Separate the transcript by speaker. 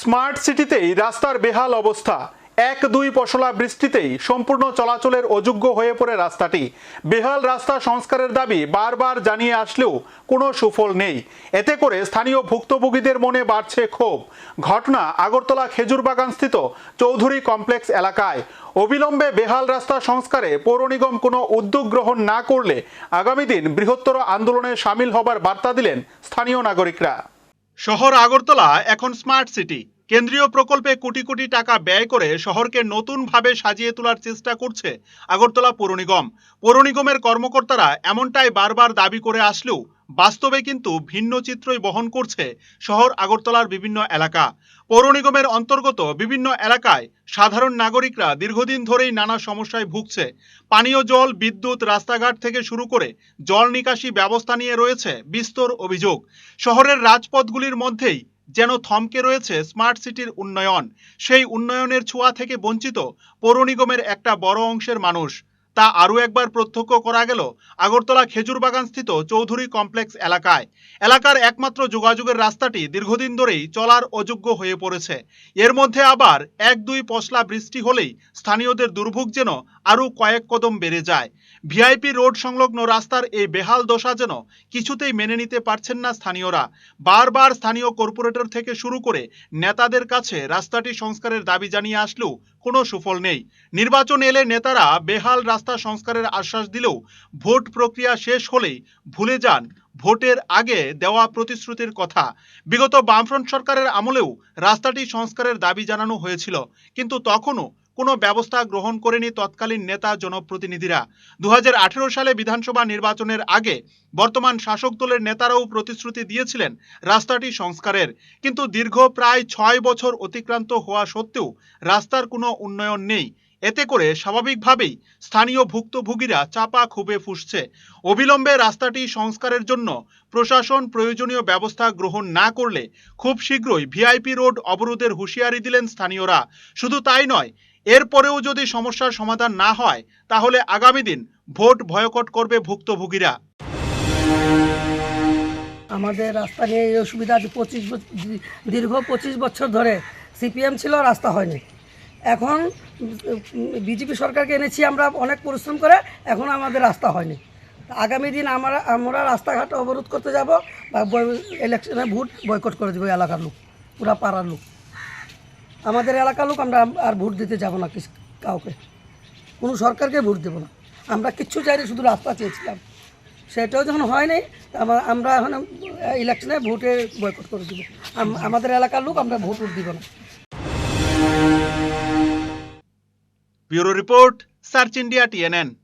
Speaker 1: Smart সিটিতেই রাস্তার বেহাল অবস্থা। এক দুই পশলা বৃষ্টিতেই সম্পূর্ণ চলাচলের অযোগ্য হয়ে পড়ে রাস্তাটি। বেহাল রাস্তা সংস্কারের দাবি বারবার জানিয়ে আসলেও কোনো সুফল নেই। এতে করে স্থানীয় ভুক্তভোগীদের মনে বাড়ছে ক্ষোভ। ঘটনা আগরতলা খেজুর বাগানস্থিত চৌধুরী কমপ্লেক্স এলাকায়। অবিলম্বে বেহাল রাস্তা সংস্কারে পৌর নিগম কোনো উদ্যোগ গ্রহণ না করলে আগামী দিন বৃহত্তর আন্দোলনে সামিল হবার বার্তা দিলেন স্থানীয় নাগরিকরা। শহর আগরতলা এখন স্মার্ট সিটি কেন্দ্রীয় প্রকল্পে কোটি কোটি টাকা ব্যয় করে শহরকে নতুনভাবে সাজিয়ে তোলার চেষ্টা করছে আগরতলা পৌর নিগম। পৌর নিগমের কর্মকর্তারা এমনটাই বারবার দাবি করে আসলেও বাস্তবে কিন্তু ভিন্ন চিত্রই বহন করছে শহর আগরতলার বিভিন্ন এলাকা। পৌর নিগমের অন্তর্গত বিভিন্ন এলাকায় সাধারণ নাগরিকরা দীর্ঘদিন ধরেই নানা সমস্যায় ভুগছে। পানীয় জল, বিদ্যুৎ, রাস্তাঘাট থেকে শুরু করে জল নিকাশি ব্যবস্থা নিয়ে রয়েছে বিস্তর অভিযোগ। শহরের রাজপথগুলির মধ্যেই যেন থমকে রয়েছে স্মার্ট সিটির উন্নয়ন। সেই উন্নয়নের ছোঁয়া থেকে বঞ্চিত পৌর নিগমের একটা বড় অংশের মানুষ। তা আরও একবার প্রত্যক্ষ করা গেল আগরতলা খেজুর বাগান স্থিত চৌধুরী কমপ্লেক্স এলাকায়। এলাকার একমাত্র যোগাযোগের রাস্তাটি দীর্ঘদিন ধরেই চলার অযোগ্য হয়ে পড়েছে। এর মধ্যে আবার এক দুই পশলা বৃষ্টি হলেই স্থানীয়দের দুর্ভোগ যেন আরও কয়েক কদম বেড়ে যায়। ভিআইপি রোড সংলগ্ন রাস্তার এই বেহাল দশা যেন কিছুতেই মেনে নিতে পারছেন না স্থানীয়রা। বারবার স্থানীয় কর্পোরেটর থেকে শুরু করে নেতাদের কাছে রাস্তাটি সংস্কারের দাবি জানিয়ে আসলেও কোনো সুফল নেই। নির্বাচন এলে নেতারা বেহাল রাস্তা সংস্কারের আশ্বাস দিলেও ভোট প্রক্রিয়া শেষ হলেই ভুলে যান। ভোটের আগে দেওয়া প্রতিশ্রুতির কথা। বিগত বামফ্রন্ট সরকারের আমলেও রাস্তাটি সংস্কারের দাবি জানানো হয়েছিল। কিন্তু তখনও কোনো ব্যবস্থা গ্রহণ করেনি তৎকালীন নেতা জনপ্রতিনিধিরা। দুহাজার আঠারো সালে বিধানসভা নির্বাচনের আগে বর্তমান শাসক দলের নেতারাও প্রতিশ্রুতি দিয়েছিলেন রাস্তাটি সংস্কারের। কিন্তু দীর্ঘ প্রায় ছয় বছর অতিক্রান্ত হওয়া সত্ত্বেও রাস্তার কোনো উন্নয়ন নেই। এতে করে স্বাভাবিকভাবেই স্থানীয় ভুক্তভোগীরা চাপা ক্ষোভে ফুসছে। অবিলম্বে রাস্তাটি সংস্কারের জন্য প্রশাসন প্রয়োজনীয় ব্যবস্থা গ্রহণ না করলে খুব শীঘ্রই ভিআইপি রোড অবরোধের হুঁশিয়ারি দিলেন স্থানীয়রা। শুধু তাই নয় এরপরেও যদি সমস্যার সমাধান না হয়, তাহলে আগামী দিন ভোট ভয়কট করবে ভুক্তভোগীরা।
Speaker 2: আমাদের রাস্তা নিয়ে এই অসুবিধা আছে পঁচিশ দীর্ঘ পঁচিশ বছর ধরে সিপিএম ছিল, রাস্তা হয়নি। এখন বিজেপি সরকারকে এনেছি আমরা অনেক পরিশ্রম করে, এখন আমাদের রাস্তা হয়নি। আগামী দিন আমরা আমরা রাস্তাঘাট অবরোধ করতে যাব বা ইলেকশনে ভোট বয়কট করে দেবো এলাকার লোক, পুরা পাড়ার লোক। আমাদের এলাকার লোক, আমরা আর ভোট দিতে যাব না কাউকে। কোনো সরকারকে ভোট দেবো না। আমরা কিচ্ছু চাইনি শুধু রাস্তা চেয়েছিলাম। সেটাও যখন তা আমরা- আমরা এখন ইলেকশনে ভোটে বয়কট করে দিব। আমাদের এলাকার লোক, আমরা ভোট উঠ দিব না।
Speaker 1: Bureau report, search India TNN.